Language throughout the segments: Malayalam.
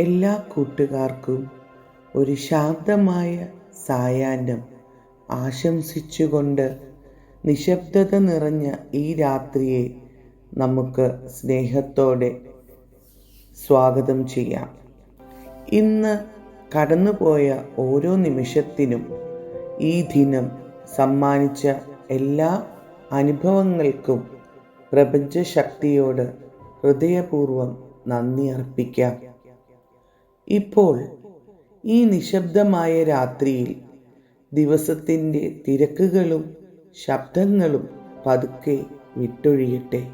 എല്ലാ കൂട്ടുകാർക്കും ഒരു ശാന്തമായ സായാഹ്നം ആശംസിച്ചുകൊണ്ട് നിശബ്ദത നിറഞ്ഞ ഈ രാത്രിയെ നമുക്ക് സ്നേഹത്തോടെ സ്വാഗതം ചെയ്യാം. ഇന്ന് കടന്നുപോയ ഓരോ നിമിഷത്തിനും ഈ ദിനം സമ്മാനിച്ച എല്ലാ അനുഭവങ്ങൾക്കും പ്രപഞ്ചശക്തിയോട് ഹൃദയപൂർവം നന്ദി അർപ്പിക്കാം. ഇപ്പോൾ ഈ നിശബ്ദമായ രാത്രിയിൽ ദിവസത്തിന്റെ തിരക്കുകളും ശബ്ദങ്ങളും പതുക്കെ വിട്ടൊഴിയട്ടെ.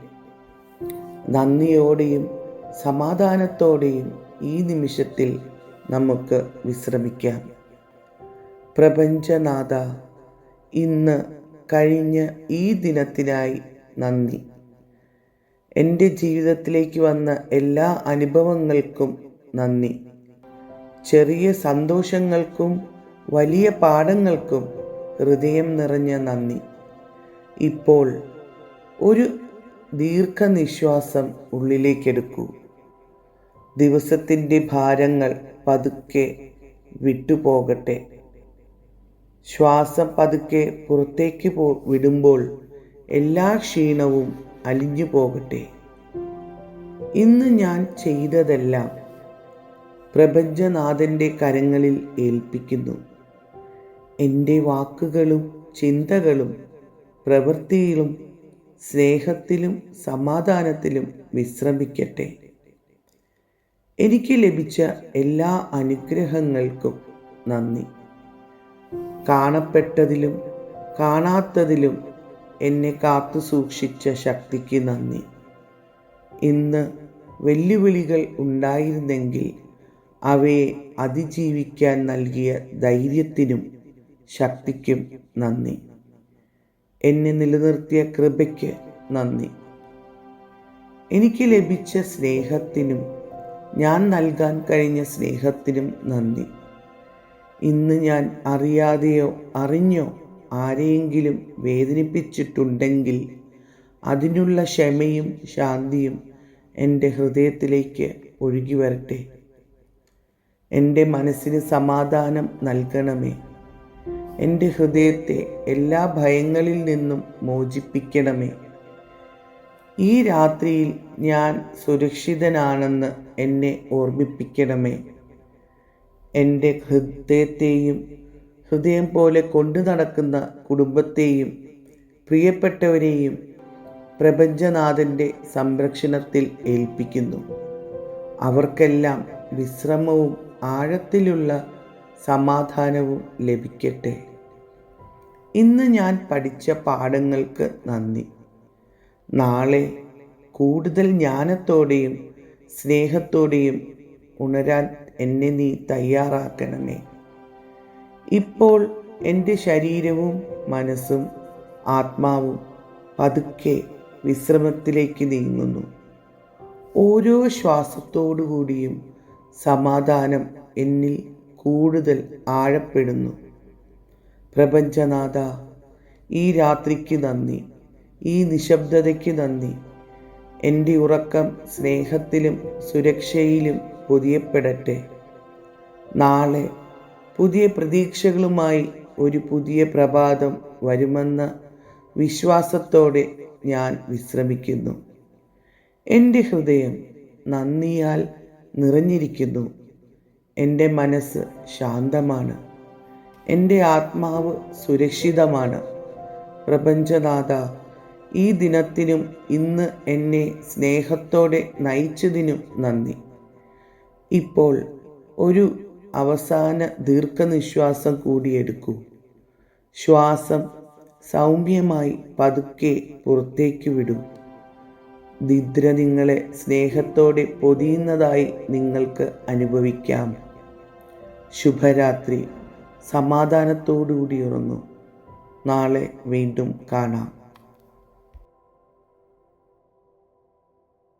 നന്ദിയോടെയും സമാധാനത്തോടെയും ഈ നിമിഷത്തിൽ നമുക്ക് വിശ്രമിക്കാം. പ്രപഞ്ചനാഥ ഇന്ന് കഴിഞ്ഞ ഈ ദിനത്തിനായി നന്ദി. എന്റെ ജീവിതത്തിലേക്ക് വന്ന എല്ലാ അനുഭവങ്ങൾക്കും നന്ദി. ചെറിയ സന്തോഷങ്ങൾക്കും വലിയ പാഠങ്ങൾക്കും ഹൃദയം നിറഞ്ഞ നന്ദി. ഇപ്പോൾ ഒരു ദീർഘനിശ്വാസം ഉള്ളിലേക്കെടുക്കൂ. ദിവസത്തിന്റെ ഭാരങ്ങൾ പതുക്കെ വിട്ടുപോകട്ടെ. ശ്വാസം പതുക്കെ പുറത്തേക്ക് പോ വിടുമ്പോൾ എല്ലാ ക്ഷീണവും അലിഞ്ഞു പോകട്ടെ ഇന്ന് ഞാൻ ചെയ്തതെല്ലാം പ്രപഞ്ചനാഥന്റെ കരങ്ങളിൽ ഏൽപ്പിക്കുന്നു. എന്റെ വാക്കുകളും ചിന്തകളും പ്രവൃത്തിയിലും സ്നേഹത്തിലും സമാധാനത്തിലും വിശ്രമിക്കട്ടെ. എനിക്ക് ലഭിച്ച എല്ലാ അനുഗ്രഹങ്ങൾക്കും നന്ദി. കാണപ്പെട്ടതിലും കാണാത്തതിലും എന്നെ കാത്തു സൂക്ഷിച്ച ശക്തിക്ക് നന്ദി. ഇന്ന് വെല്ലുവിളികൾ ഉണ്ടായിരുന്നെങ്കിൽ അവയെ അതിജീവിക്കാൻ നൽകിയ ധൈര്യത്തിനും ശക്തിക്കും നന്ദി. എന്നെ നിലനിർത്തിയ കൃപയ്ക്ക് നന്ദി. എനിക്ക് ലഭിച്ച സ്നേഹത്തിനും ഞാൻ നൽകാൻ കഴിഞ്ഞ സ്നേഹത്തിനും നന്ദി. ഇന്ന് ഞാൻ അറിയാതെയോ അറിഞ്ഞോ ആരെയെങ്കിലും വേദനിപ്പിച്ചിട്ടുണ്ടെങ്കിൽ അതിനുള്ള ക്ഷമയും ശാന്തിയും എന്റെ ഹൃദയത്തിലേക്ക് ഒഴുകി വരട്ടെ. എന്റെ മനസ്സിന് സമാധാനം നൽകണമേ. എന്റെ ഹൃദയത്തെ എല്ലാ ഭയങ്ങളിൽ നിന്നും മോചിപ്പിക്കണമേ. ഈ രാത്രിയിൽ ഞാൻ സുരക്ഷിതനാണെന്ന് എന്നെ ഓർമ്മിപ്പിക്കണമേ. എന്റെ ഹൃദയത്തെയും ഹൃദയം പോലെ കൊണ്ടു നടക്കുന്ന കുടുംബത്തെയും പ്രിയപ്പെട്ടവരെയും പ്രപഞ്ചനാഥന്റെ സംരക്ഷണത്തിൽ ഏൽപ്പിക്കുന്നു. അവർക്കെല്ലാം വിശ്രമവും ആഴത്തിലുള്ള സമാധാനവും ലഭിക്കട്ടെ. ഇന്ന് ഞാൻ പഠിച്ച പാഠങ്ങൾക്ക് നന്ദി. നാളെ കൂടുതൽ ജ്ഞാനത്തോടെയും സ്നേഹത്തോടെയും ഉണരാൻ എന്നെ നീ തയ്യാറാക്കണമേ. ഇപ്പോൾ എന്റെ ശരീരവും മനസ്സും ആത്മാവും പതുക്കെ വിശ്രമത്തിലേക്ക് നീങ്ങുന്നു. ഓരോ ശ്വാസത്തോടു കൂടിയും സമാധാനം എന്നിൽ കൂടുതൽ ആഴപ്പെടുന്നു. പ്രപഞ്ചനാഥ ഈ രാത്രിക്ക് നന്ദി ഈ നിശബ്ദതയ്ക്ക് നന്ദി. എന്റെ ഉറക്കം സ്നേഹത്തിലും സുരക്ഷയിലും പൊതിയപ്പെടട്ടെ. നാളെ പുതിയ പ്രതീക്ഷകളുമായി ഒരു പുതിയ പ്രഭാതം വരുമെന്ന വിശ്വാസത്തോടെ ഞാൻ വിശ്രമിക്കുന്നു. എന്റെ ഹൃദയം നന്ദിയാൽ നിറഞ്ഞിരിക്കുന്നു. എന്റെ മനസ്സ് ശാന്തമാണ്. എന്റെ ആത്മാവ് സുരക്ഷിതമാണ്. പ്രപഞ്ചനാഥ ഈ ദിനത്തിനും ഇന്ന് എന്നെ സ്നേഹത്തോടെ നയിച്ചതിനും നന്ദി. ഇപ്പോൾ ഒരു അവസാന ദീർഘനിശ്വാസം കൂടിയെടുക്കൂ ശ്വാസം സൗമ്യമായി പതുക്കെ പുറത്തേക്ക് വിടൂ. നിദ്ര നിങ്ങളെ സ്നേഹത്തോടെ പൊതിയുന്നതായി നിങ്ങൾക്ക് അനുഭവിക്കാം. ശുഭരാത്രി. സമാധാനത്തോടുകൂടി ഉറങ്ങും. നാളെ വീണ്ടും കാണാം.